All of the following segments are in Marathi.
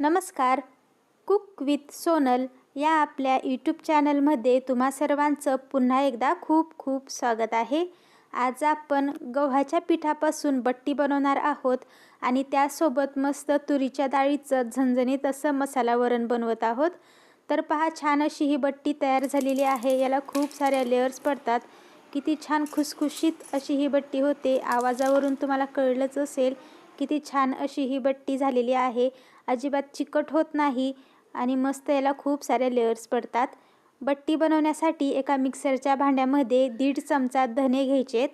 नमस्कार. कुक विथ सोनल या आपल्या यूट्यूब चॅनलमध्ये तुम्हा सर्वांचं पुन्हा एकदा खूप खूप स्वागत आहे. आज आपण गव्हाच्या पिठापासून बट्टी बनवणार आहोत आणि त्यासोबत मस्त तुरीच्या डाळीचं झणझणीत असं मसाला वरण बनवत आहोत. तर पहा छान अशी ही बट्टी तयार झालेली आहे. याला खूप साऱ्या लेअर्स पडतात. किती छान खुसखुशीत अशी ही बट्टी होते. आवाजावरून तुम्हाला कळलंच असेल किती छान अशी ही बट्टी झालेली आहे. अजिबात चिकट होत नाही आणि मस्त याला खूप सारे लेअर्स पडतात. बट्टी बनवण्यासाठी एका मिक्सरच्या भांड्यामध्ये दीड चमचा धने घ्यायचेत.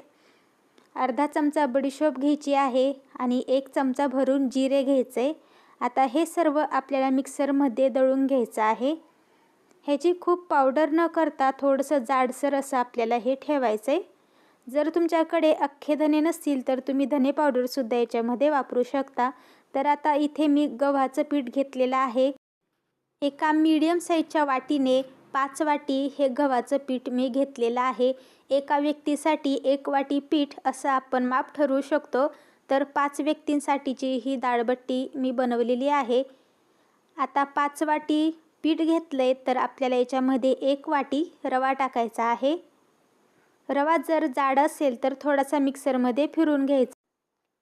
अर्धा चमचा बडीशोप घ्यायची आहे आणि एक चमचा भरून जिरे घ्यायचे. आता हे सर्व आपल्याला मिक्सरमध्ये दळून घ्यायचं आहे. ह्याची खूप पावडर न करता थोडंसं जाडसर असं आपल्याला हे ठेवायचं आहे जर तुमच्याकडे अख्खे धने नसतील तर तुम्ही धने पावडरसुद्धा याच्यामध्ये वापरू शकता. तर आता इथे मी गव्हाचं पीठ घेतलेलं आहे. एका मीडियम साईजच्या वाटीने पाच वाटी हे गव्हाचं पीठ मी घेतलेलं आहे. एका व्यक्तीसाठी एक वाटी पीठ असं आपण माप ठरवू शकतो. तर पाच व्यक्तींसाठीची ही दाळबट्टी मी बनवलेली आहे. आता पाच वाटी पीठ घेतलं आहे तर आपल्याला याच्यामध्ये एक वाटी रवा टाकायचा आहे. रवा जर जाड असेल तर थोडासा मिक्सरमध्ये फिरून घ्यायचा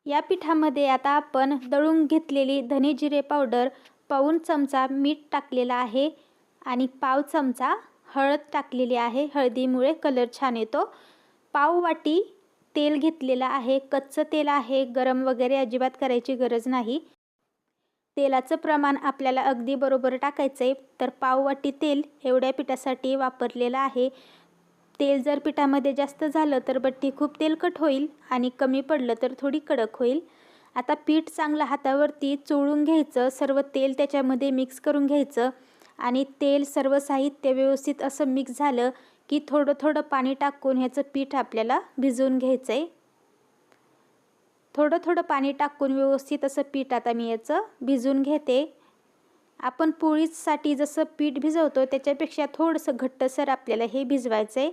या पिठामध्ये आता आपण दळून घेतलेली धने जिरे पावडर पाऊन चमचा मीठ टाकलेला आहे आणि पाव चमचा हळद टाकलेली आहे. हळदीमुळे कलर छान येतो. पाव वाटी तेल घेतलेलं आहे. कच्चं तेल आहे. गरम वगैरे अजिबात करायची गरज नाही. तेलाचं प्रमाण आपल्याला अगदी बरोबर टाकायचं आहे तर पाव वाटी तेल एवढ्या पिठासाठी वापरलेलं आहे. तेल जर पिठामध्ये जास्त झालं तर बट्टी खूप तेलकट होईल आणि कमी पडलं तर थोडी कडक होईल. आता पीठ चांगलं हातावरती चोळून घ्यायचं सर्व तेल त्याच्यामध्ये मिक्स करून घ्यायचं आणि तेल सर्व साहित्य व्यवस्थित असं मिक्स झालं की थोडं थोडं पाणी टाकून ह्याचं पीठ आपल्याला भिजवून घ्यायचं आहे थोडं थोडं पाणी टाकून व्यवस्थित असं पीठ आता मी याचं भिजवून घेते. आपण पोळीसाठी जसं पीठ भिजवतो त्याच्यापेक्षा थोडंसं घट्टसर आपल्याला हे भिजवायचं आहे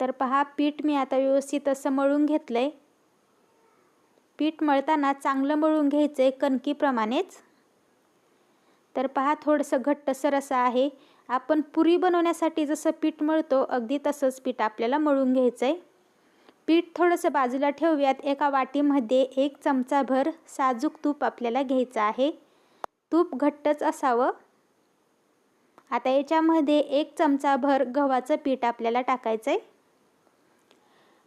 तर पहा पीठ मी आता व्यवस्थित असं मळून घेतलं आहे पीठ मळताना चांगलं मळून घ्यायचं आहे कणकीप्रमाणेच. तर पहा थोडंसं घट्टसर असं आहे. आपण पुरी बनवण्यासाठी जसं पीठ मळतो अगदी तसंच पीठ आपल्याला मळून घ्यायचं आहे पीठ थोडंसं बाजूला ठेवूयात. एका वाटीमध्ये एक चमचाभर साजूक तूप आपल्याला घ्यायचं आहे. तूप घट्टच असावं. आता याच्यामध्ये एक चमचाभर गव्हाचं पीठ आपल्याला टाकायचं आहे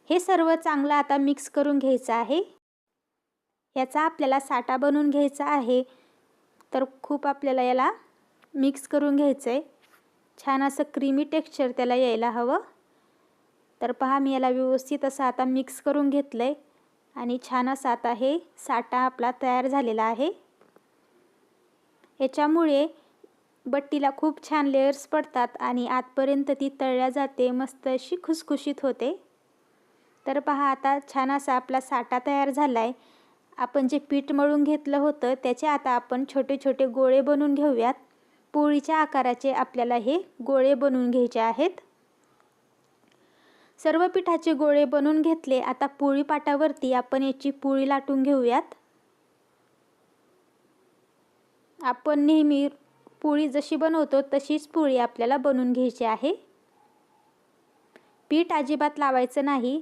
हे सर्व चांगलं आता मिक्स करून घ्यायचं आहे. याचा आपल्याला साठा बनवून घ्यायचा आहे. तर खूप आपल्याला याला मिक्स करून घ्यायचं आहे छान असं क्रीमी टेक्स्चर त्याला यायला हवं. तर पहा मी याला व्यवस्थित असं आता मिक्स करून घेतलं आहे आणि छान असा आता हे साठा आपला तयार झालेला आहे. याच्यामुळे बट्टीला खूप छान लेयर्स पडतात आणि आतपर्यंत ती तळल्या जाते मस्त अशी खुसखुशीत होते. तर पहा आता छान असा आपला साठा तयार झाला आहे आपण जे पीठ मळून घेतलं होतं त्याचे आता आपण छोटे छोटे गोळे बनवून घेऊयात. पोळीच्या आकाराचे आपल्याला हे गोळे बनवून घ्यायचे आहेत. सर्व पिठाचे गोळे बनवून घेतले. आता पोळी पाटावरती आपण याची पोळी लाटून घेऊयात. आपण नेहमी पोळी जशी बनवतो तशीच पोळी आपल्याला बनवून घ्यायची आहे. पीठ अजिबात लावायचं नाही.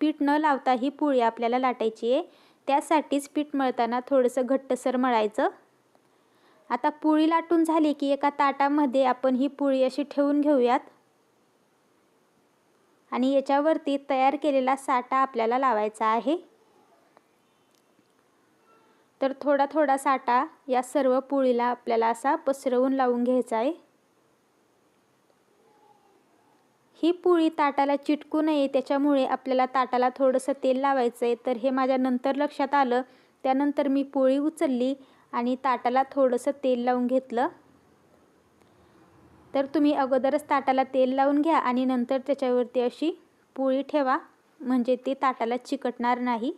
पीठ न लावता ही पोळी आपल्याला लाटायची आहे. त्यासाठीच पीठ मळताना थोडंसं घट्टसर मळायचं. आता पोळी लाटून झाली की एका ताटामध्ये आपण ही पोळी अशी ठेवून घेऊयात. आणि याच्यावरती तयार केलेला साठा आपल्याला लावायचा आहे. तर थोडा थोडा साठा या सर्व पोळीला आपल्याला असा पसरवून लावून घ्यायचा आहे. ही पोळी ताटाला चिटकू नये त्याच्यामुळे आपल्याला ताटाला थोडंसं तेल लावायचं आहे तर हे माझ्या नंतर लक्षात आलं. त्यानंतर मी पोळी उचलली आणि ताटाला थोडंसं तेल लावून घेतलं. तर तुम्ही अगोदरच ताटाला तेल लावून घ्या आणि नंतर त्याच्यावरती अशी पोळी ठेवा. म्हणजे ते ताटाला चिकटणार नाही.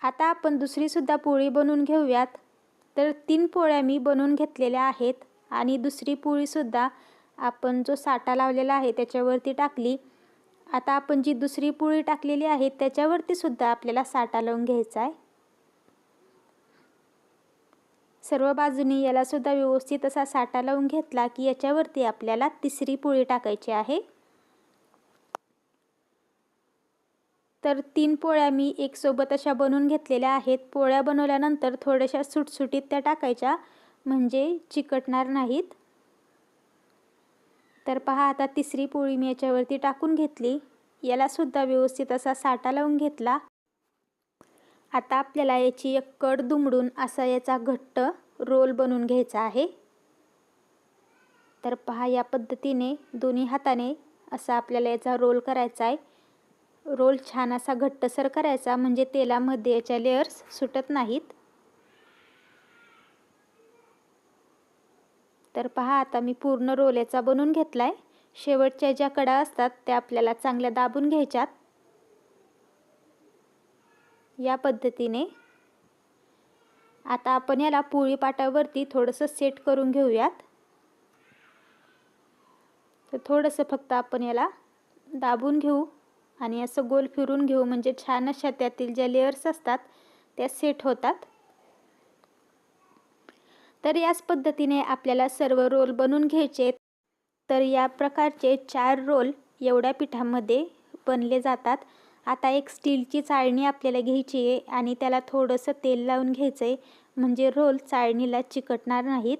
आता आपण दुसरीसुद्धा पोळी बनवून घेऊयात. तर तीन पोळ्या मी बनवून घेतलेल्या आहेत. आणि दुसरी पोळीसुद्धा आपण जो साठा लावलेला आहे त्याच्यावरती टाकली. आता आपण जी दुसरी पोळी टाकलेली आहे त्याच्यावरतीसुद्धा आपल्याला साठा लावून घ्यायचा आहे. सर्व बाजूनी यालासुद्धा व्यवस्थित असा साठा लावून घेतला की याच्यावरती आपल्याला तिसरी पोळी टाकायची आहे. तर तीन पोळ्या मी एकसोबत अशा बनवून घेतलेल्या आहेत. पोळ्या बनवल्यानंतर थोड्याशा सुटसुटीत त्या टाकायच्या म्हणजे चिकटणार नाहीत. तर पहा आता तिसरी पोळी मी याच्यावरती टाकून घेतली. यालासुद्धा व्यवस्थित असा साठा लावून घेतला. आता आपल्याला याची एक कड दुमडून असा याचा घट्ट रोल बनवून घ्यायचा आहे. तर पहा या पद्धतीने दोन्ही हाताने असा आपल्याला याचा रोल करायचा आहे. रोल छान असा घट्टसर करायचा म्हणजे तेलामध्ये याच्या लेअर्स सुटत नाहीत. तर पहा आता मी पूर्ण रोल याचा बनवून घेतला आहे शेवटच्या ज्या कडा असतात त्या आपल्याला चांगल्या दाबून घ्यायच्यात. या पद्धतीने. आता आपण याला पोळी पाटावरती थोडंसं सेट करून घेऊयात. तर थोडंसं फक्त आपण याला दाबून घेऊ आणि असं गोल फिरून घेऊ. म्हणजे छान अशा त्यातील ज्या लेअर्स असतात त्या सेट होतात. तर याच पद्धतीने आपल्याला सर्व रोल बनवून घ्यायचे तर या प्रकारचे चार रोल एवढ्या पिठामध्ये बनले जातात. आता एक स्टीलची चाळणी आपल्याला घ्यायची आहे आणि त्याला थोडंसं तेल लावून घ्यायचं आहे म्हणजे रोल चाळणीला चिकटणार नाहीत.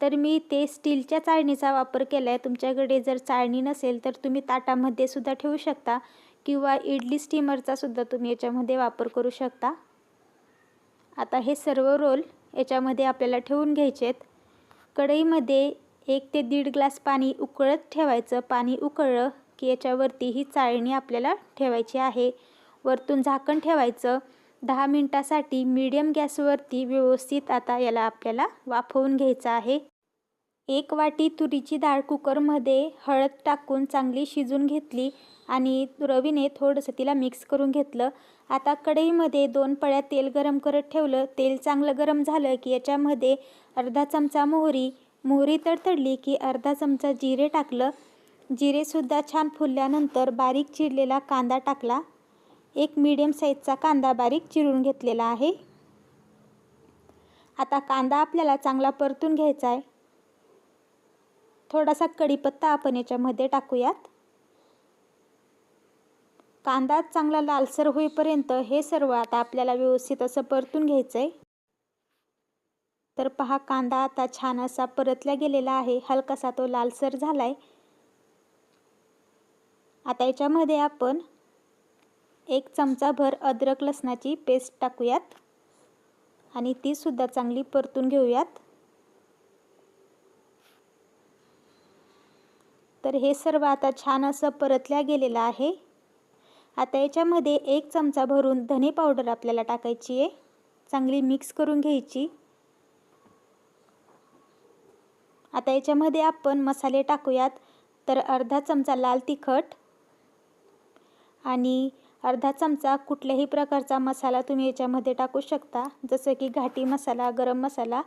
तर मी ते स्टीलच्या चाळणीचा वापर केला आहे तुमच्याकडे जर चाळणी नसेल तर तुम्ही ताटामध्ये सुद्धा ठेवू शकता किंवा इडली स्टीमरचा सुद्धा तुम्ही याच्यामध्ये वापर करू शकता. आता हे सर्व रोल याच्यामध्ये आपल्याला ठेवून घ्यायचे आहेत कढईमध्ये एक ते दीड ग्लास पाणी उकळत ठेवायचं. पाणी उकळलं की याच्यावरती ही चाळणी आपल्याला ठेवायची आहे. वरतून झाकण ठेवायचं. दहा मिनटासाठी मीडियम गॅसवरती व्यवस्थित आता याला आपल्याला वाफवून घ्यायचं आहे. एक वाटी तुरीची डाळ कुकरमध्ये हळद टाकून चांगली शिजून घेतली आणि रवीने थोडंसं तिला मिक्स करून घेतलं. आता कढईमध्ये दोन पळ्या तेल गरम करत ठेवलं. तेल चांगलं गरम झालं की याच्यामध्ये अर्धा चमचा मोहरी. मोहरी तडतडली की अर्धा चमचा जिरे टाकलं. जिरेसुद्धा छान फुलल्यानंतर बारीक चिरलेला कांदा टाकला. एक मीडियम साईजचा कांदा बारीक चिरून घेतलेला आहे. आता कांदा आपल्याला चांगला परतून घ्यायचा आहे. थोडासा कढीपत्ता आपण याच्यामध्ये टाकूयात. कांदा चांगला लालसर होईपर्यंत हे सर्व आता आपल्याला व्यवस्थित असं परतून घ्यायचं आहे तर पहा कांदा आता छान असा परतला गेलेला आहे. हलकासा तो लालसर झाला आहे आता याच्यामध्ये आपण एक चमचाभर अद्रक लसणाची पेस्ट टाकूयात. आणि तीसुद्धा चांगली परतून घेऊयात. तर हे सर्व आता छान असं परतल्या गेलेलं आहे. आता याच्यामध्ये एक चमचा भरून धने पावडर आपल्याला टाकायची आहे. चांगली मिक्स करून घ्यायची. आता याच्यामध्ये आपण मसाले टाकूयात. तर अर्धा चमचा लाल तिखट आणि अर्धा चमचा कुठल्याही प्रकारचा मसाला तुम्ही याच्यामध्ये टाकू शकता. जसं की घाटी मसाला गरम मसाला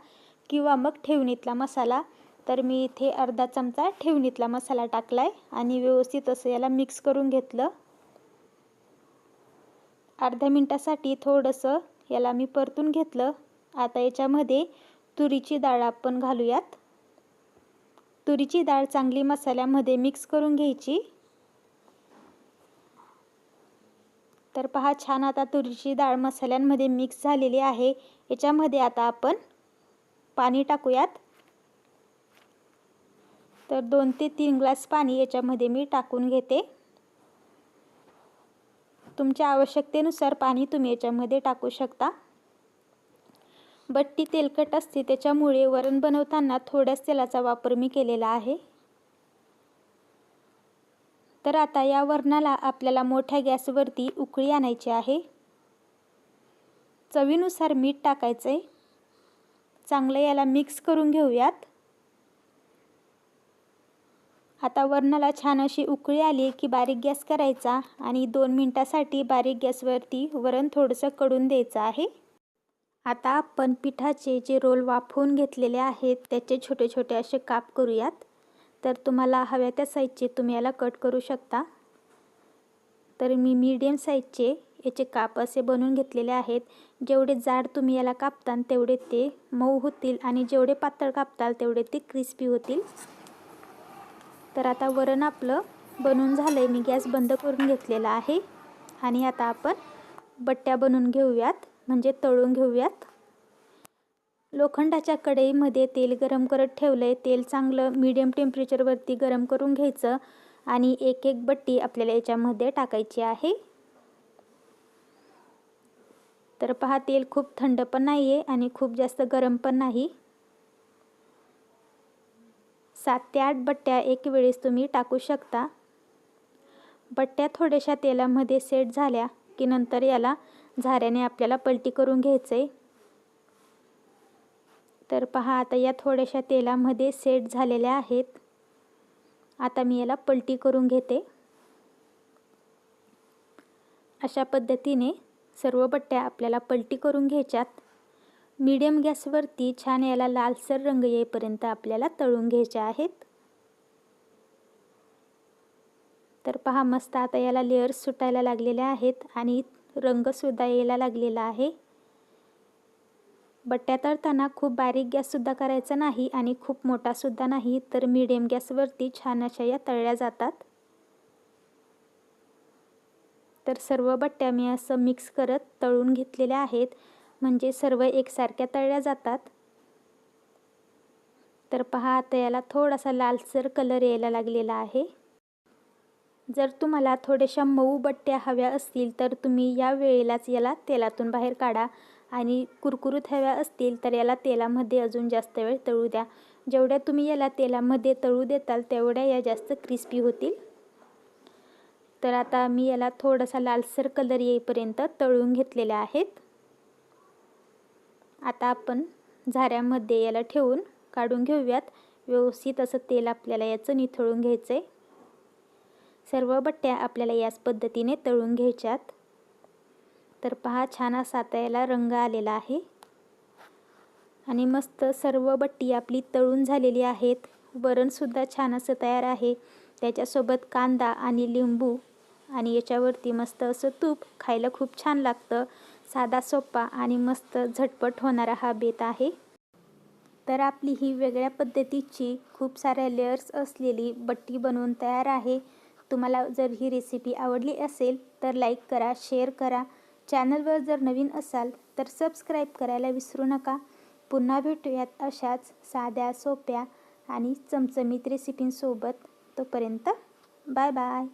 किंवा मग ठेवणीतला मसाला. तर मी इथे अर्धा चमचा ठेवणीतला मसाला टाकला आहे आणि व्यवस्थित असं याला मिक्स करून घेतलं. अर्ध्या मिनटासाठी थोडंसं याला मी परतून घेतलं. आता याच्यामध्ये तुरीची डाळ आपण घालूयात. तुरीची डाळ चांगली मसाल्यामध्ये मिक्स करून घ्यायची. तर पहा छान आता तुरीची डाळ मसाल्यांमध्ये मिक्स झालेली आहे. याच्यामध्ये आता आपण पाणी टाकूयात. तर दोन ते तीन ग्लास पाणी याच्यामध्ये मी टाकून घेते. तुमच्या आवश्यकतेनुसार पाणी तुम्ही याच्यामध्ये टाकू शकता. बट्टी तेलकट असते त्याच्यामुळे वरण बनवताना थोड्याच तेलाचा वापर मी केलेला आहे. तर आता या वरणाला आपल्याला मोठ्या गॅसवरती उकळी आणायची आहे. चवीनुसार मीठ टाकायचं आहे चांगलं याला मिक्स करून घेऊयात. आता वरणाला छान अशी उकळी आली की बारीक गॅस करायचा आणि दोन मिनटासाठी बारीक गॅसवरती वरण थोडंसं कडून द्यायचं आहे. आता आपण पिठाचे जे रोल वाफवून घेतलेले आहेत त्याचे छोटे छोटे असे काप करूयात. तर तुम्हाला हव्या त्या साईजचे तुम्ही याला कट करू शकता. तर मी मीडियम साईजचे याचे काप असे बनवून घेतलेले आहेत. जेवढे जाड तुम्ही याला कापताल तेवढे ते मऊ होतील आणि जेवढे पातळ कापताल तेवढे ते क्रिस्पी होतील. तर आता वरण आपलं बनवून झालं आहे मी गॅस बंद करून घेतलेला आहे. आणि आता आपण बट्ट्या बनवून घेऊयात. म्हणजे तळून घेऊयात. लोखंडाच्या कढईमध्ये तेल गरम करत ठेवलं आहे तेल चांगलं मीडियम टेम्परेचरवरती गरम करून घ्यायचं आणि एक एक बट्टी आपल्याला याच्यामध्ये टाकायची आहे. तर पहा तेल खूप थंड पण नाही आहे आणि खूप जास्त गरम पण नाही. सात ते आठ बट्ट्या एक वेळेस तुम्ही टाकू शकता. बट्ट्या थोड्याशा तेलामध्ये सेट झाल्या की नंतर याला झाऱ्याने आपल्याला पलटी करून घ्यायचं आहे तर पहा आता या थोड्याशा तेलामध्ये सेट झालेल्या आहेत. आता मी याला पलटी करून घेते. अशा पद्धतीने सर्व बट्ट्या आपल्याला पलटी करून घ्यायच्यात. मीडियम गॅसवरती छान याला लालसर रंग येईपर्यंत आपल्याला तळून घ्यायच्या आहेत. तर पहा मस्त आता याला लेअर्स सुटायला लागलेल्या आहेत आणि रंगसुद्धा यायला लागलेला आहे. बट्ट्या तळताना खूप बारीक गॅससुद्धा करायचा नाही आणि खूप मोठासुद्धा नाही तर मीडियम गॅसवरती छान अशा या तळल्या जातात. तर सर्व बट्ट्या मी असं मिक्स करत तळून घेतलेल्या आहेत. म्हणजे सर्व एकसारख्या तळल्या जातात. तर पहा आता याला थोडासा लालसर कलर यायला लागलेला आहे. जर तुम्हाला थोड्याशा मऊ बट्ट्या हव्या असतील तर तुम्ही या वेळेलाच याला तेलातून बाहेर काढा. आणि कुरकुरीत हव्या असतील तर याला तेलामध्ये अजून जास्त वेळ तळू द्या. जेवढ्या तुम्ही याला तेलामध्ये तळू देताल तेवढ्या या जास्त क्रिस्पी होतील. तर आता मी याला थोडासा लालसर कलर येईपर्यंत तळून घेतलेल्या आहेत. आता आपण झाऱ्यामध्ये याला ठेवून काढून घेऊयात. व्यवस्थित असं तेल आपल्याला याचं निथळून घ्यायचं आहे सर्व बट्ट्या आपल्याला याच पद्धतीने तळून घ्यायच्यात. तर पहा छान असा आता याला रंग आलेला आहे. आणि मस्त सर्व बट्टी आपली तळून झालेली आहेत. वरणसुद्धा छान असं तयार आहे. त्याच्यासोबत कांदा आणि लिंबू आणि याच्यावरती मस्त असं तूप खायला खूप छान लागतं. साधा सोपा आणि मस्त झटपट होणारा हा बेत आहे. तर आपली ही वेगळ्या पद्धतीची खूप साऱ्या लेअर्स असलेली बट्टी बनवून तयार आहे. तुम्हाला जर ही रेसिपी आवडली असेल तर लाईक करा शेअर करा. चॅनलवर जर नवीन असाल तर सबस्क्राईब करायला विसरू नका. पुन्हा भेटूयात अशाच साध्या सोप्या आणि चमचमीत रेसिपींसोबत तोपर्यंत बाय बाय